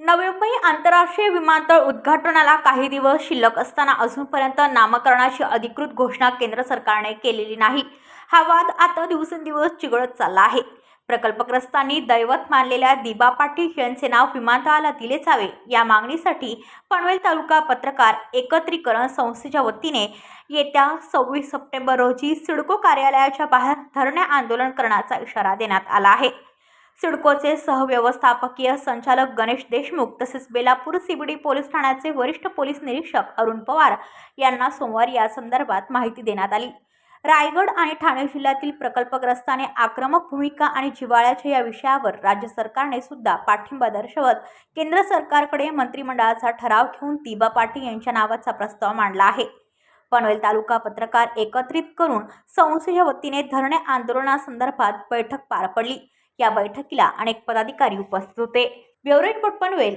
नवी मुंबई आंतरराष्ट्रीय विमानतळ उद्घाटनाला काही दिवस शिल्लक असताना अजूनपर्यंत नामकरणाची अधिकृत घोषणा केंद्र सरकारने केलेली नाही. हा वाद आता दिवसेंदिवस चिघळत चालला आहे. प्रकल्पग्रस्तांनी दैवत मानलेल्या दिबा पाटील यांचे नाव विमानतळाला दिले जावे. या मागणीसाठी पनवेल तालुका पत्रकार एकत्रीकरण संस्थेच्या वतीने येत्या सव्वीस सप्टेंबर रोजी सिडको कार्यालयाच्या बाहेर धरणे आंदोलन करण्याचा इशारा देण्यात आला आहे. सिडकोचे सहव्यवस्थापकीय संचालक गणेश देशमुख तसेच बेलापूर सीबीडी पोलीस ठाण्याचे वरिष्ठ पोलीस निरीक्षक अरुण पवार यांना सोमवारी या संदर्भात माहिती देण्यात आली. रायगड आणि ठाणे जिल्ह्यातील प्रकल्पग्रस्ताने आक्रमक भूमिका आणि जिव्हाळ्याच्या या विषयावर राज्य सरकारने सुद्धा पाठिंबा दर्शवत केंद्र सरकारकडे मंत्रिमंडळाचा ठराव घेऊन दिबा पाटील यांच्या नावाचा प्रस्ताव मांडला आहे. पनवेल तालुका पत्रकार एकत्रित करून संस्थेच्या वतीने धरणे आंदोलनासंदर्भात बैठक पार पडली. या बैठकीला अनेक पदाधिकारी उपस्थित होते. Bureau report Panvel.